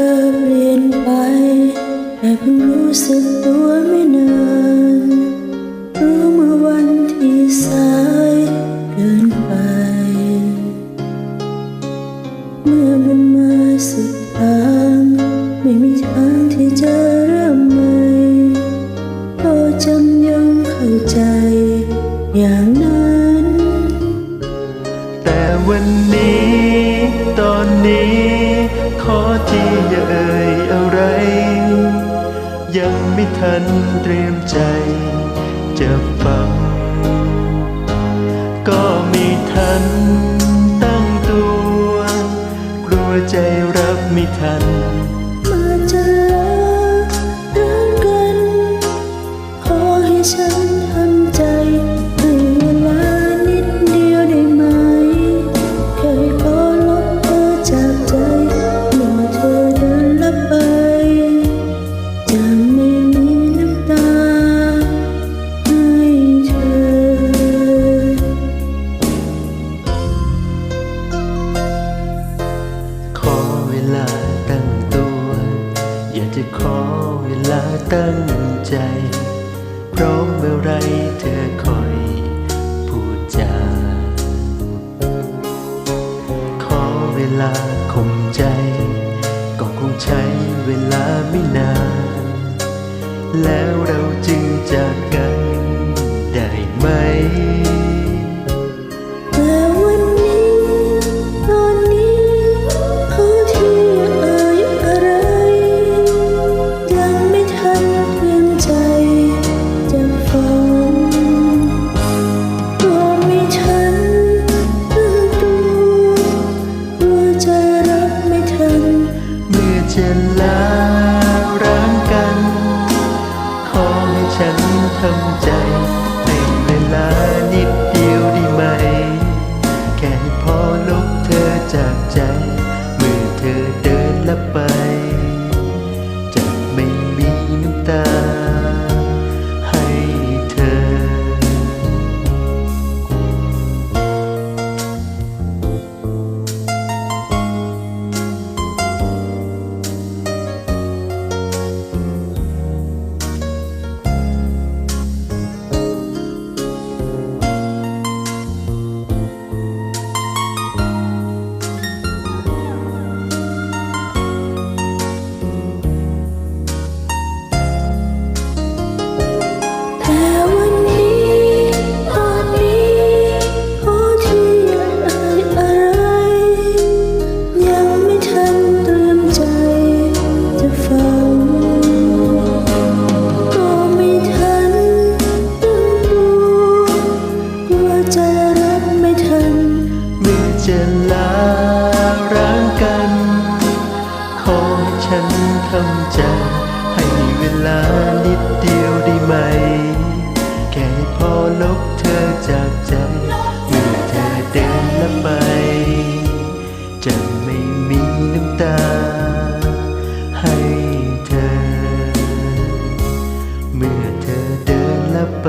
เปลี่ยนไป แต่เพิ่งรู้สึกตัวไม่นานรู้เมื่อวันที่สายเกินไป เมื่อมันมาสุดทาง ไม่มีทางที่จะเริ่มใหม่โปรดจำยังเข้าใจ อย่างนั้น แต่วันนี้ตอนนี้ อที่อย่าเอ่ยอะไร ยังไม่ทันเตรียมใจจะฟัง ก็มีทันตั้งตัว กลัวใจรับไม่ทัน จะขอเวลาตั้งใจพร้อมเมื่อไรเธอคอยพูดจา ขอเวลาข่มใจ ก็คงใช้เวลาไม่นาน แล้วเราจึงจากกันได้ไหม ฉั จะรัเมื่อจะลาร้างกัน ขอให้ฉันทำใจให้เวลานิดเดียวได้ไหม แค่พอลบเธอจากใจ เมื่อเธอเดินละไป จะไม่มีน้ำตาให้เธอ เมื่อเธอเดินละไป